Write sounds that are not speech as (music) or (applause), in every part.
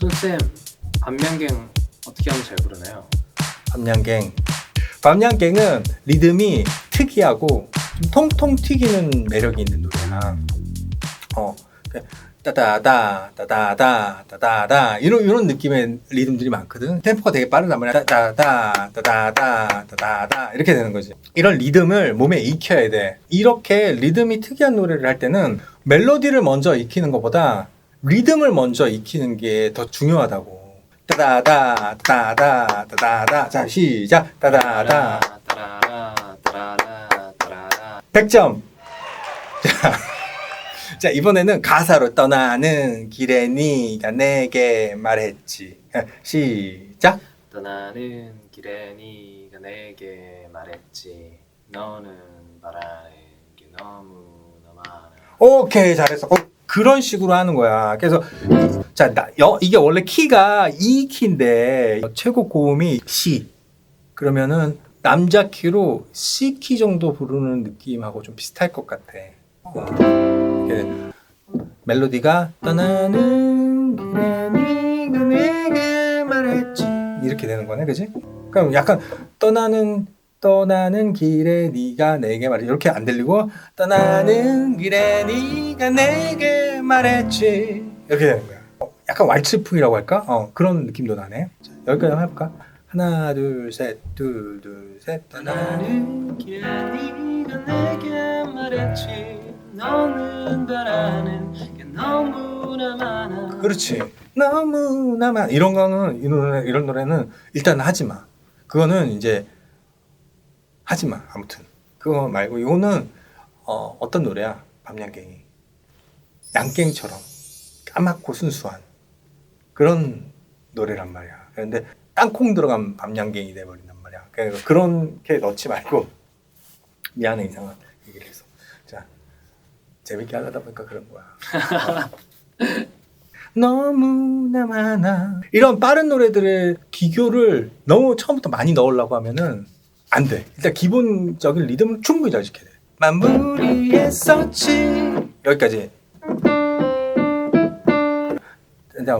손쌤 반면갱 어떻게 하면 잘 부르나요? 밤양갱. 밤양갱은 리듬이 특이하고 좀 통통 튀기는 매력이 있는 노래야. 어, 그 따다다 따다다 따다다 이런 이런 느낌의 리듬들이 많거든. 템포가 되게 빠르단 말이야. 따다다 따다다 따다다 이렇게 되는 거지. 이런 리듬을 몸에 익혀야 돼. 이렇게 리듬이 특이한 노래를 할 때는 멜로디를 먼저 익히는 것보다 리듬을 먼저 익히는 게 더 중요하다고. 따다다 따다 따다다. 자 시작. 따다다 따라라 따라라 따라라 100점. 자, 자 이번에는 가사로 떠나는 길에 네가 내게 말했지. 자, 시작. 떠나는 길에 네가 내게 말했지. 너는 바라는 게 너무나 많아. 오케이 잘했어. 어, 그런 식으로 하는 거야. 그래서 자 나, 여, 이게 원래 키가 E 키인데 최고 고음이 C. 그러면은 남자 키로 C 키 정도 부르는 느낌하고 좀 비슷할 것 같아. 이렇게 멜로디가 떠나는 내게 말했지. 이렇게 되는 거네 그지? 그럼 약간 떠나는 떠나는 길에 네가 내게 말했지 이렇게 안 들리고 떠나는 길에 네가 내게 말했지 이렇게 되는 거야 어, 약간 왈츠풍이라고 할까? 어, 그런 느낌도 나네 자, 여기까지 한번 해볼까? 하나 둘 셋 둘 둘 셋 떠나는 길에 네가 내게 말했지 너는 바라는 게 너무나 많아 그렇지. 너무나만 이런 거는 이 노래 이런 노래는 일단 하지 마. 그거는 이제 하지 마. 아무튼 그거 말고 이거는 어, 어떤 노래야? 밤양갱이 양갱처럼 까맣고 순수한 그런 노래란 말이야. 그런데 땅콩 들어간 밤양갱이 돼버린단 말이야. 그러니까 그렇게 넣지 말고 (laughs) 미안해 이상한 얘기를 해서 자 재밌게 하려다 보니까 그런 거야. (laughs) 너무나 많아. 이런 빠른 노래들의 기교를 너무 처음부터 많이 넣으려고 하면은 안 돼. 일단 기본적인 리듬을 충분히 잘 지켜야 돼. 마무리했었지. 여기까지.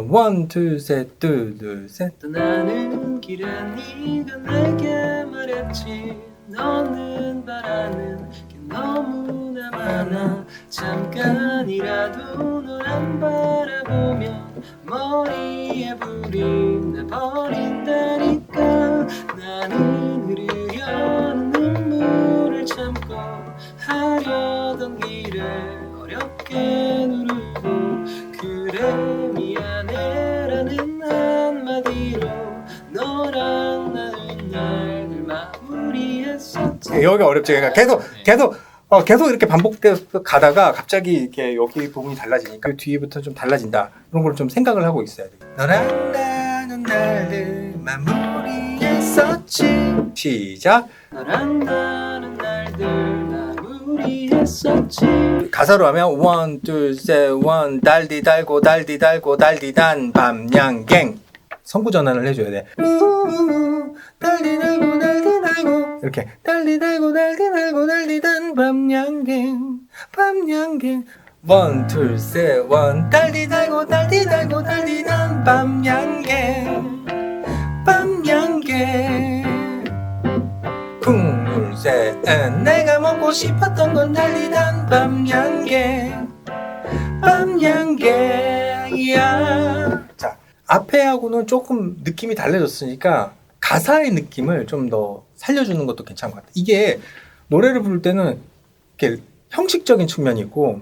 원, 둘, 셋, 둘, 둘, 셋. 떠나는 길에 네가 내게 말했지 너는 바라는 게 너무나 많아 잠깐이라도 널 안 바라보면 머리에 불이 나버린다 여기가 어렵지. 그러니까 계속, 계속, 어, 계속 이렇게 반복돼서 가다가 갑자기 이렇게 여기 부분이 달라지니까 그 뒤부터 좀 달라진다. 그런 걸 좀 생각을 하고 있어야 돼. 너랑 나눈 날들 마무리했었지. 시작. 너랑 나눈 날들 마무리했었지 가사로 하면 원, 둘, 셋, 원, 달디 달고 달디 달고 달디 단 밤양갱 성구 전환을 해줘야 돼. 달디 달고 달디 달고 이렇게. 달디 달고 달디 달고 단 밤양갱 밤양갱. 원, 둘, 셋, 원, 달디 달고 달디 달고 단 밤양갱 밤양갱. 국물 셋 내가 먹고 싶었던 건 달리던 밤양개 밤양개야. 자 앞에하고는 조금 느낌이 달라졌으니까 가사의 느낌을 좀 더 살려주는 것도 괜찮은 것 같아 이게 노래를 부를 때는 이렇게 형식적인 측면이 있고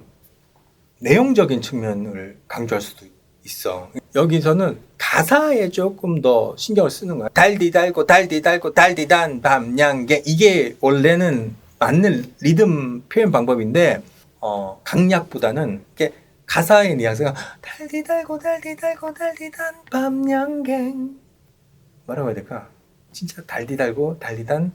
내용적인 측면을 강조할 수도 있어. 여기서는 가사에 조금 더 신경을 쓰는 거야. 달디 달고 달디 달고 달디 단 밤양개 이게 원래는 맞는 리듬 표현 방법인데 어, 강약보다는 이렇게 가사의 뉘앙스가 달디 달고 달디 달고 달디 단 밤양갱 뭐라고 해야 될까? 진짜 달디 달고 달디단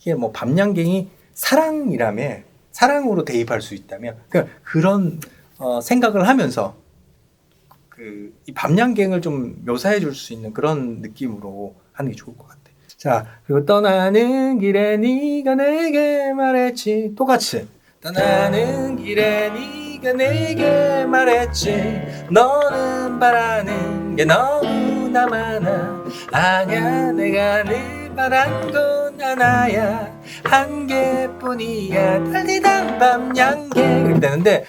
이게 뭐 밤양갱이 사랑이라며 사랑으로 대입할 수 있다면 그 그런 어, 생각을 하면서 그 이 밤양갱을 좀 묘사해 줄 수 있는 그런 느낌으로 하는 게 좋을 것 같아. 자 그리고 떠나는 길에 네가 내게 말했지. 똑같이. 떠나는 길에 네가 내게 말했지. 너는 바라는 게 너무 나 많아 아냐 내가 늘 바란 건 하나야 한 개뿐이야 달리던 밤 양개 이렇게 되는데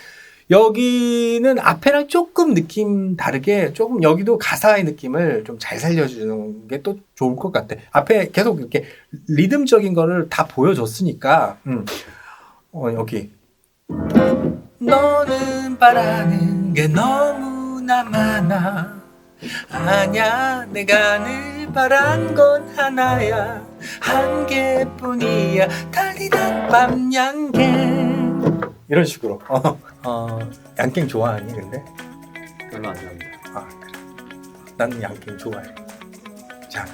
여기는 앞에랑 조금 느낌 다르게 조금 여기도 가사의 느낌을 좀 잘 살려주는 게 또 좋을 것 같아. 앞에 계속 이렇게 리듬적인 거를 다 보여줬으니까, 음. 어, 여기. 너는 바라는 게 너무나 많아. 아냐, 내가 늘 바란 건 하나야. 한 개뿐이야. 달리던 밤 양갱. 이런 식으로. 어, 어, 양갱 좋아하니, 근데? 별로 안 좋아합니다. 아, 그래. 나는 양갱 좋아해. 자,